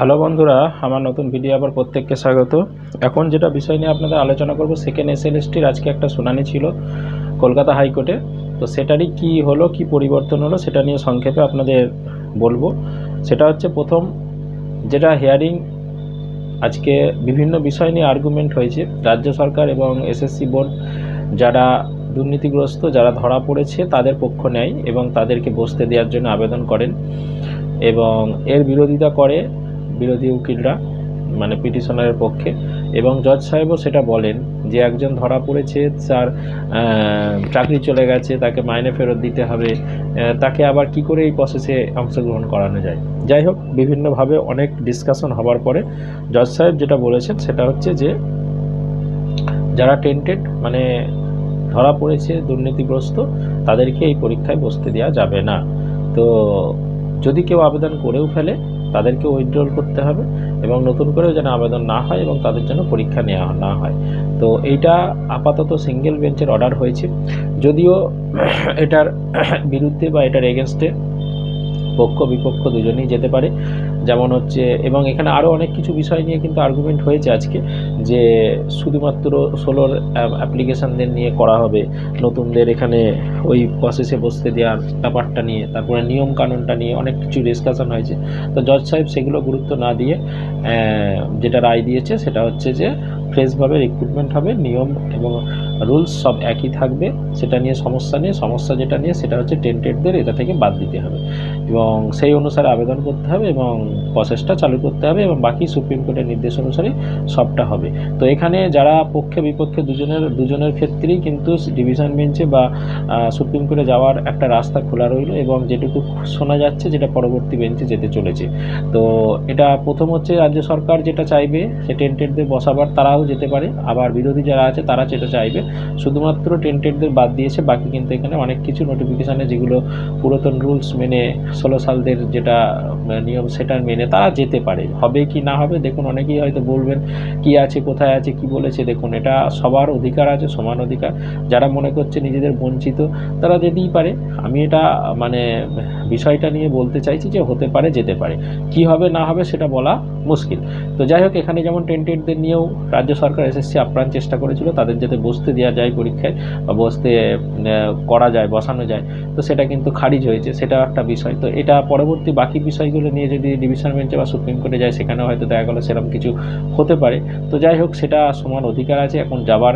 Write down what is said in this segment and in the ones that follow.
Hello বন্ধুরা, আমার নতুন ভিডিও আবার প্রত্যেককে স্বাগত। এখন যেটা বিষয় নিয়ে আপনাদের আলোচনা করব সেকেন্ড এসএলএসটির আজকে একটা শুনানি ছিল কলকাতা হাইকোর্টে। তো সেটারই কি হলো, কি পরিবর্তন হলো, সেটা নিয়ে সংক্ষেপে আপনাদের বলব। সেটা হচ্ছে প্রথম, যেটা হিয়ারিং আজকে বিভিন্ন বিষয় নিয়ে আর্গুমেন্ট হয়েছে, রাজ্য সরকার এবং এসএসসি বোর্ড যারা দুর্নীতিগ্রস্ত, যারা ধরা পড়েছে, তাদের পক্ষ নেয় এবং তাদেরকে বসতে দেওয়ার জন্য আবেদন করেন এবং এর বিরোধিতা করে বিরোধী উকিলরা মানে পিটিশনারের পক্ষে, এবং জজ সাহেবও সেটা বলেন যে একজন ধরা পড়েছে, তার চাকরি চলে গেছে, তাকে মাইনে ফেরত দিতে হবে তাকে আবার কি করে এই প্রসেসে অংশগ্রহণ করানো যায়? যাই হোক, বিভিন্নভাবে অনেক ডিসকাশন হবার পরে জজ সাহেব যেটা বলেছেন সেটা হচ্ছে যে, যারা টেন্টেড মানে ধরা পড়েছে, দুর্নীতিগ্রস্ত, তাদেরকে এই পরীক্ষায় বসতে দেওয়া যাবে না। তো যদি কেউ আবেদন করেও ফেলে তাদেরকে উইথড্রল করতে হবে এবং নতুন করেও যেন আবেদন না হয় এবং তাদের জন্য পরীক্ষা নেওয়া না হয়। তো এইটা আপাতত সিঙ্গেল বেঞ্চের অর্ডার হয়েছে। যদিও এটার বিরুদ্ধে বা এটার এগেনস্টে পক্ষ, বিপক্ষ দুজনেই যেতে পারে। যেমন হচ্ছে, এবং এখানে আরও অনেক কিছু বিষয় নিয়ে কিন্তু আর্গুমেন্ট হয়েছে আজকে, যে শুধুমাত্র সোলোর অ্যাপ্লিকেশানদের নিয়ে করা হবে, নতুনদের এখানে ওই প্রসেসে বসতে দেওয়ার ব্যাপারটা নিয়ে, তারপরে নিয়ম কানুনটা নিয়ে অনেক কিছু ডিসকাশন হয়েছে। তো জজ সাহেব সেগুলো গুরুত্ব না দিয়ে যেটা রায় দিয়েছে সেটা হচ্ছে যে ফ্রেশভাবে রিক্রুটমেন্ট হবে, নিয়ম এবং রুলস সব একই থাকবে। সেটা নিয়ে সমস্যা নেই। সমস্যা যেটা নিয়ে, সেটা হচ্ছে টেন্টেডদের এটা থেকে বাদ দিতে হবে। এবং সেই অনুসারে আবেদন করতে হবে এবং প্রসেসটা চালু করতে হবে এবং বাকি সুপ্রিম কোর্টের নির্দেশ অনুসারে সবটা হবে। তো এখানে যারা পক্ষে, বিপক্ষে দুজনের দুজনের ক্ষেত্রেই কিন্তু ডিভিশন বেঞ্চে বা সুপ্রিম কোর্টে যাওয়ার একটা রাস্তা খোলা রইল এবং যেটুকু শোনা যাচ্ছে যেটা পরবর্তী বেঞ্চে যেতে চলেছে। তো এটা প্রথম হচ্ছে রাজ্য সরকার যেটা চাইবে, সে টেন্টেডদের বসাবার তারাও যেতে পারে। আবার বিরোধী যারা আছে, তারা যেটা চাইবে, শুধুমাত্র টেন্টেডদের বাদ দিয়েছে, বাকি কিন্তু এখানে অনেক কিছু নোটিফিকেশানে যেগুলো পুরাতন রুলস মেনে, ষোলো সালদের যেটা নিয়ম সেটা মেনে তারা যেতে পারে। হবে কি না হবে, দেখুন, অনেকেই হয়তো বলবেন, কি আছে, কোথায় আছে, কি বলেছে, দেখুন, এটা সবার অধিকার আছে, সমান অধিকার। যারা মনে করছে নিজেদের বঞ্চিত, তারা যেতেই পারে। আমি এটা মানে বিষয়টা নিয়ে বলতে চাইছি যে হতে পারে, যেতে পারে। কি হবে, না হবে, সেটা বলা মুশকিল। তো যাই হোক, এখানে যেমন টেন্টেডদের নিয়েও রাজ্য সরকার এসএসসি আপ্রাণ চেষ্টা করেছিল, তাদের যাতে বসতে দেওয়া যায় পরীক্ষায় বা বসতে করা যায়, বসানো যায়, তো সেটা কিন্তু খারিজ হয়েছে, সেটা একটা বিষয়। তো এটা পরবর্তী বাকি বিষয়গুলো নিয়ে যদি ডিভিশন বেঞ্চে বা সুপ্রিম কোর্টে যায়, সেখানেও হয়তো দেখা গেলো সেরকম কিছু হতে পারে। তো যাই হোক, সেটা সমান অধিকার আছে, এখন যাবার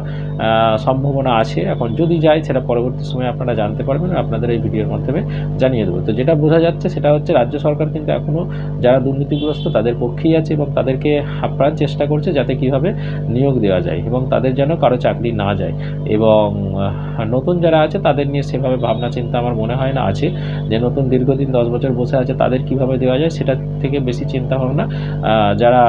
সম্ভাবনা আছে। এখন যদি যায়, সেটা পরবর্তী সময়ে আপনারা জানতে পারবেন, আপনাদের এই ভিডিওর মাধ্যমে জানিয়ে দেবো। তো যেটা বোঝা যাচ্ছে, সেটা হচ্ছে রাজ্য সরকার কিন্তু এখনও যারা দুর্নীতিগ্রস্ত, তাদের পক্ষেই আছে এবং তাদেরকে আপ্রাণ চেষ্টা করছে, যাতে কীভাবে নিয়োগ দেওয়া যায় এবং তাদের যেন কারও চাকরি না যায়। এবং নতুন যারা আছে তাদের নিয়ে সেভাবে ভাবনা চিন্তা আমার মনে হয় না আছে যে নতুন দীর্ঘদিন দশ বছর বসে আছে তাদের কীভাবে দেওয়া যায় সেটা থেকে বেশি চিন্তা ভাবনা যারা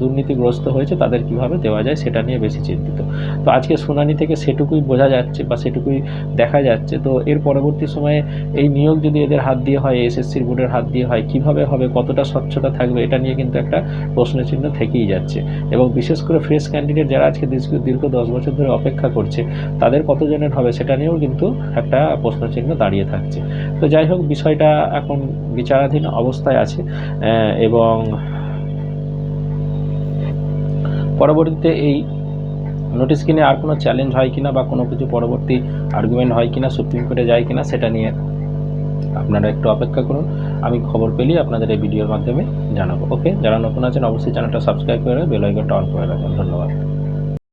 দুর্নীতিগ্রস্ত হয়েছে তাদের কীভাবে দেওয়া যায় সেটা নিয়ে বেশি চিন্তিত। তো আজকে শুনানি থেকে সেটুকুই বোঝা যাচ্ছে বা সেটুকুই দেখা যাচ্ছে। তো এর পরবর্তী সময়ে এই নিয়োগ যদি এদের হাত দিয়ে হয় এসএসসির বোর্ডের হাত দিয়ে হয়, কীভাবে হবে, কতটা স্বচ্ছতা থাকবে, এটা নিয়ে কিন্তু একটা প্রশ্নচিহ্ন থেকেই যাচ্ছে। এবং বিশেষ করে ফ্রেশ ক্যান্ডিডেট যারা আজকে দীর্ঘ দশ বছর ধরে অপেক্ষা করছে, তাদের কতজনের হবে সেটা নিয়েও কিন্তু একটা প্রশ্নচিহ্ন দাঁড়িয়ে থাকছে। তো যাই হোক, বিষয়টা এখন বিচারাধীন অবস্থায় আছে এবং পরবর্তীতে এই নোটিশ কিনে আর কোনো চ্যালেঞ্জ হয় কিনা বা কোনো কিছু পরবর্তী আর্গুমেন্ট হয় কিনা সুপ্রিম কোর্টে যায় কিনা, সেটা নিয়ে আপনারা একটু অপেক্ষা করুন, আমি খবর পেলেই আপনাদের এই ভিডিওর মাধ্যমে জানাব, ওকে? যারা নতুন আছেন, অবশ্যই চ্যানেলটা সাবস্ক্রাইব করে বেল আইকনটা অন করে রাখবেন ধন্যবাদ।